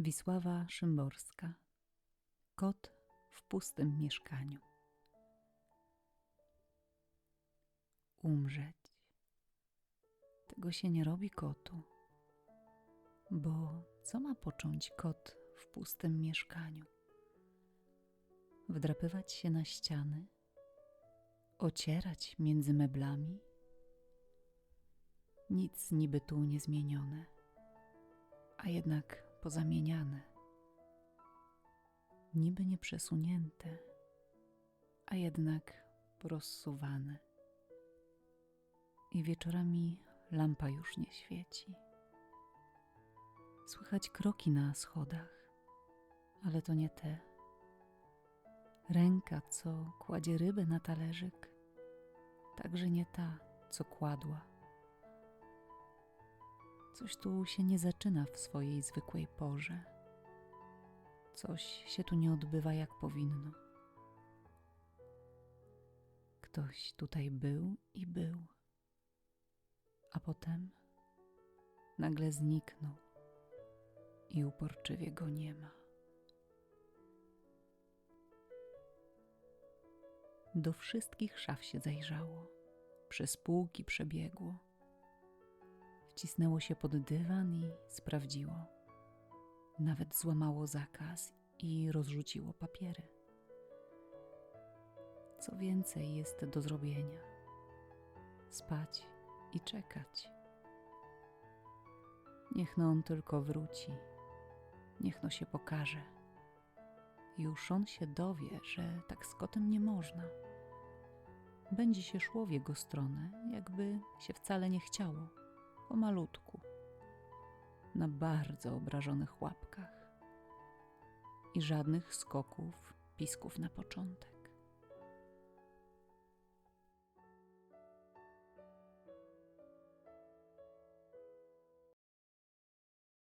Wisława Szymborska Kot w pustym mieszkaniu Umrzeć Tego się nie robi kotu Bo co ma począć kot w pustym mieszkaniu? Wdrapywać się na ściany? Ocierać między meblami? Nic niby tu niezmienione, a jednak pozamieniane. Niby nieprzesunięte, a jednak porozsuwane. I wieczorami lampa już nie świeci. Słychać kroki na schodach, ale to nie te. Ręka, co kładzie rybę na talerzyk, także nie ta, co kładła. Coś tu się nie zaczyna w swojej zwykłej porze. Coś się tu nie odbywa jak powinno. Ktoś tutaj był i był, a potem nagle zniknął i uporczywie go nie ma. Do wszystkich szaf się zajrzało, przez półki przebiegło wcisnęło się pod dywan i sprawdziło. Nawet złamało zakaz i rozrzuciło papiery. Co więcej jest do zrobienia? Spać i czekać. Niech no on tylko wróci, niech no się pokaże. Już on się dowie, że tak z kotem nie można. Będzie się szło w jego stronę, jakby się wcale nie chciało pomalutku, na bardzo obrażonych łapkach i żadnych skoków, pisków na początek.